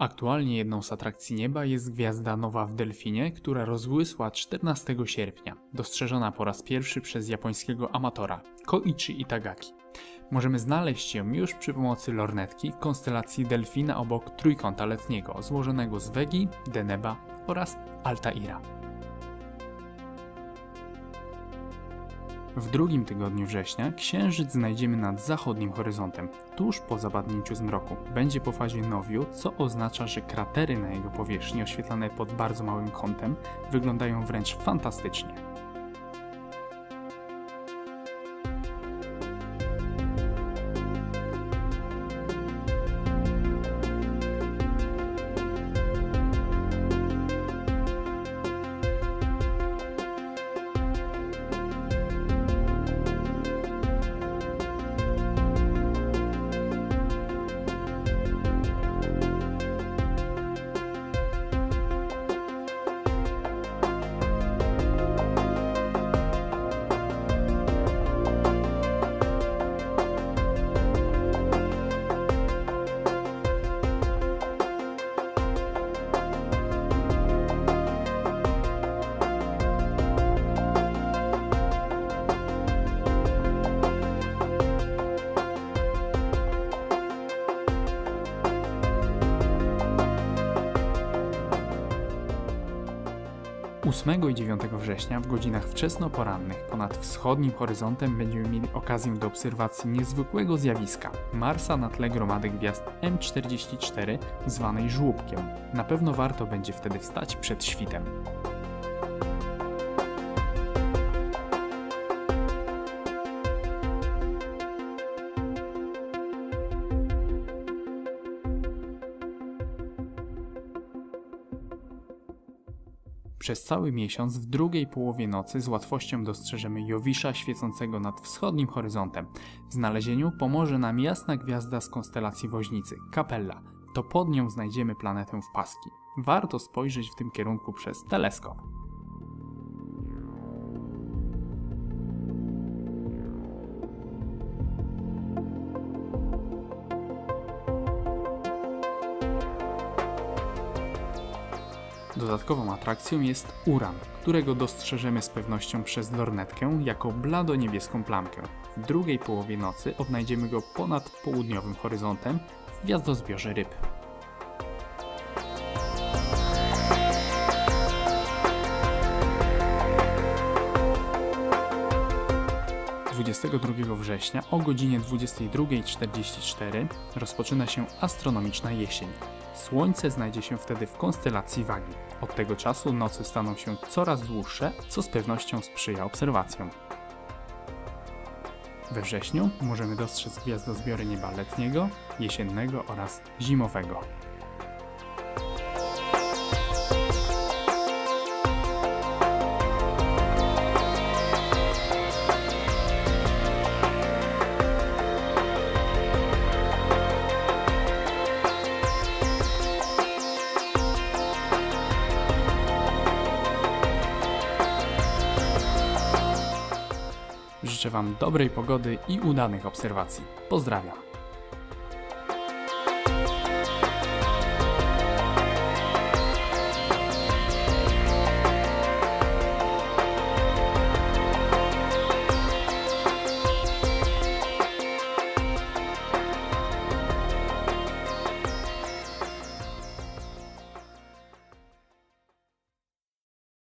Aktualnie jedną z atrakcji nieba jest gwiazda nowa w Delfinie, która rozbłysła 14 sierpnia, dostrzeżona po raz pierwszy przez japońskiego amatora Koichi Itagaki. Możemy znaleźć ją już przy pomocy lornetki w konstelacji Delfina obok trójkąta letniego, złożonego z Wegi, Deneba oraz Altaira. W drugim tygodniu września księżyc znajdziemy nad zachodnim horyzontem, tuż po zapadnięciu zmroku. Będzie po fazie nowiu, co oznacza, że kratery na jego powierzchni oświetlane pod bardzo małym kątem wyglądają wręcz fantastycznie. Ósmego i 9 września w godzinach wczesnoporannych ponad wschodnim horyzontem będziemy mieli okazję do obserwacji niezwykłego zjawiska Marsa na tle gromady gwiazd M44 zwanej żłóbkiem. Na pewno warto będzie wtedy wstać przed świtem. Przez cały miesiąc w drugiej połowie nocy z łatwością dostrzeżemy Jowisza świecącego nad wschodnim horyzontem. W znalezieniu pomoże nam jasna gwiazda z konstelacji Woźnicy, Capella. To pod nią znajdziemy planetę w paski. Warto spojrzeć w tym kierunku przez teleskop. Dodatkową atrakcją jest Uran, którego dostrzeżemy z pewnością przez lornetkę jako blado-niebieską plamkę. W drugiej połowie nocy odnajdziemy go ponad południowym horyzontem w gwiazdozbiorze ryb. – 22 września o godzinie 22.44 rozpoczyna się astronomiczna jesień. Słońce znajdzie się wtedy w konstelacji wagi. Od tego czasu nocy staną się coraz dłuższe, co z pewnością sprzyja obserwacjom. We wrześniu możemy dostrzec gwiazdozbiory nieba letniego, jesiennego oraz zimowego. Życzę Wam dobrej pogody i udanych obserwacji. Pozdrawiam.